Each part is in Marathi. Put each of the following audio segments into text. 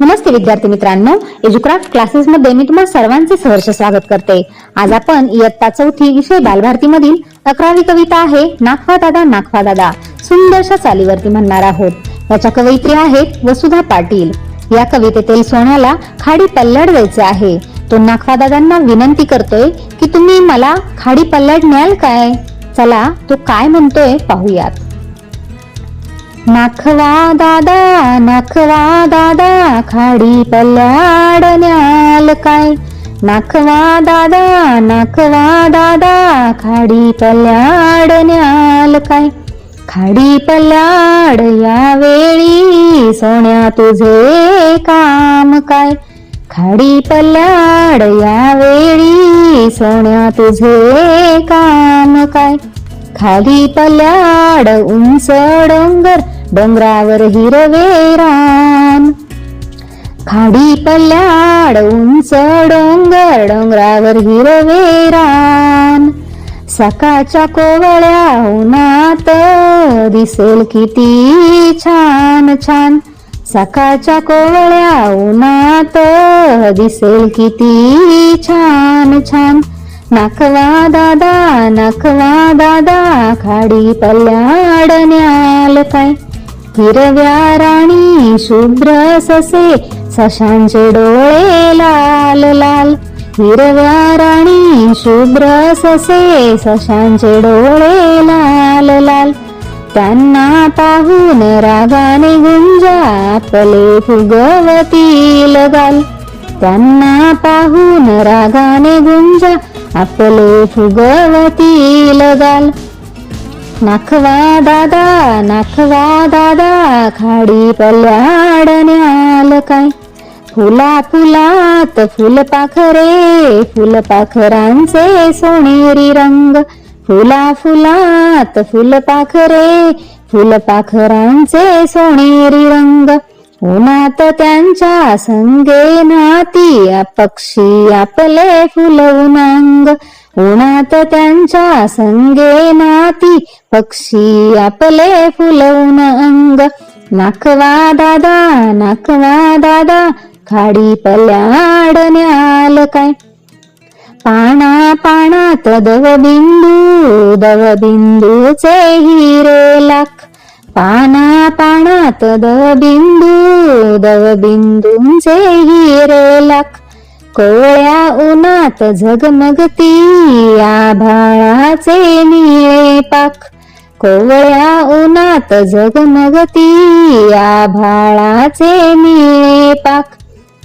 नमस्ते विद्यार्थी मित्रांनो. एज्युक्राफ्ट क्लासेस मध्ये मी तुम्हाला सर्वांचे सहर्ष स्वागत करते. आज आपण इयत्ता चौथी विषय बालभारती मधील अकरावी कविता आहे नाखवा दादा नाखवा दादा सुंदरशा चालीवरती म्हणणार आहोत. याच्या कवयित्री आहेत वसुधा पाटील. या कवितेतील सोन्याला खाडी पल्ल्याड द्यायचे आहे. तो नाखवा दादांना विनंती करतोय की तुम्ही मला खाडी पल्लड न्याल काय? चला तो काय म्हणतोय पाहूयात. नाखवा दादा नाखवा दादा खाडी पल्ल्याड न्याल काय नाखवा दादा नाखवा दादा खाडी पल्ल्याड न्याल काय खाडी पल्ल्याड या वेळी सोन्या तुझे काम काय खाडी पल्ल्याड या वेळी सोन्या तुझे काम काय खाली पल्याड उंच डोंगर डोंगरावर हिरवे रान. खाडी पल्याड उंच डोंगर डोंगरावर हिरवे रान. सकाळच्या कोवळ्या उन्हात दिसेल किती छान छान. सकाळच्या कोवळ्या उन्हात दिसेल किती छान छान. नाखवा दादा नाखवा दादा खाडी पल्ल्याड न्याल काय हिरव्या राणी शुभ्र ससे सशांचे डोळे लाल लाल. हिरव्या राणी शुभ्र ससे सशांचे डोळे लाल लाल. त्यांना पाहून रागाने गुंजा आपले फुगवतील गाल. त्यांना पाहून रागाने गुंजा आपले फुगवतील गाल. नाखवा दादा नाखवा दादा खाडी पल्याडण्याल काय फुला फुलात फुलपाखरे फुलपाखरांचे सोनेरी रंग फुला फुलात फुलपाखरे फुलपाखरांचे सोनेरी रंग उन्हात त्यांच्या संगे नाती पक्षी आपले फुलवून अंग उन्हात त्यांच्या संगे नाती पक्षी आपले फुलवून अंग. नाखवा दादा नाखवा दादा खाडी पल्याड काय? पाना पानात दवबिंदू दवबिंदूचे हिरे लाख. पाना पानात दवबिंदू दवबिंदूंचे हिरे लाख. कोळ्या उन्हात झगमगती आभाळाचे निळे पाख कोवळ्या उन्हात झगमगती आभाळाचे निळे पाख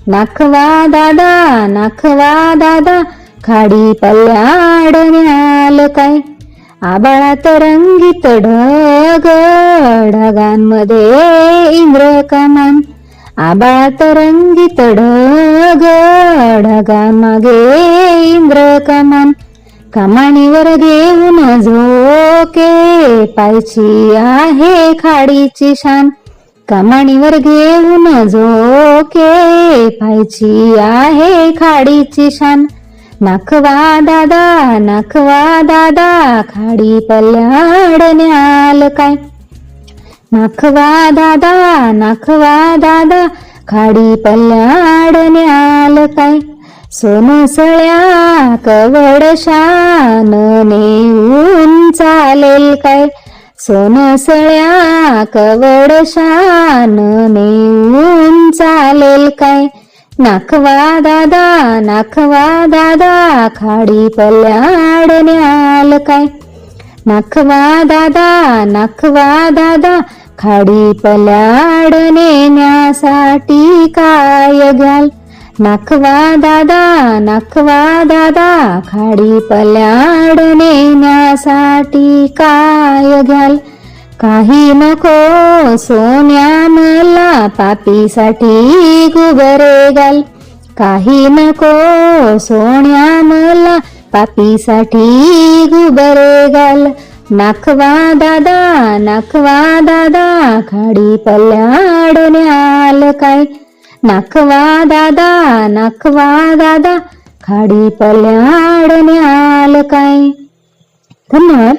नाखवा दादा नाखवा दादा खाडी पल्ल्याडण्याल काय? आबाळात रंगीत ढग ढगांमध्ये इंद्र कमान. आबाळात रंगीत ढग मागे इंद्र कमान. कमानीवर घेऊन झोके पायची आहे खाडीची शान. कमानीवर घेऊन झोके पायची आहे खाडीची शान. नाखवा दादा नाखवा दादा खाडी पल्याडण्याल काय? नाखवा दादा नाखवा दादा खाडी पल्याड आल काय सोनसळ्या कवड शान नेऊन चालेल काय सोनसळ्या कवड शान नेऊन चालेल काय नाखवा दादा नाखवा दादा खाडी पल्याड आल काय नाखवा दादा नाखवा दादा खाडी पल्याड नेण्यासाठी काय घ्याल? नाखवा दादा नाखवा दादा खाडी पल्याड नेण्यासाठी काय घ्याल? काही नको सोन्या मला पापीसाठी गुबरे घाल. काही नको सोन्या मला पापीसाठी गुबरे घाल. नाखवा दादा नाखवा दादा खाडी पल्याड आल काय? नाखवा दादा नाखवा दादा खाडी पल्याड आल काय? धन्यवाद.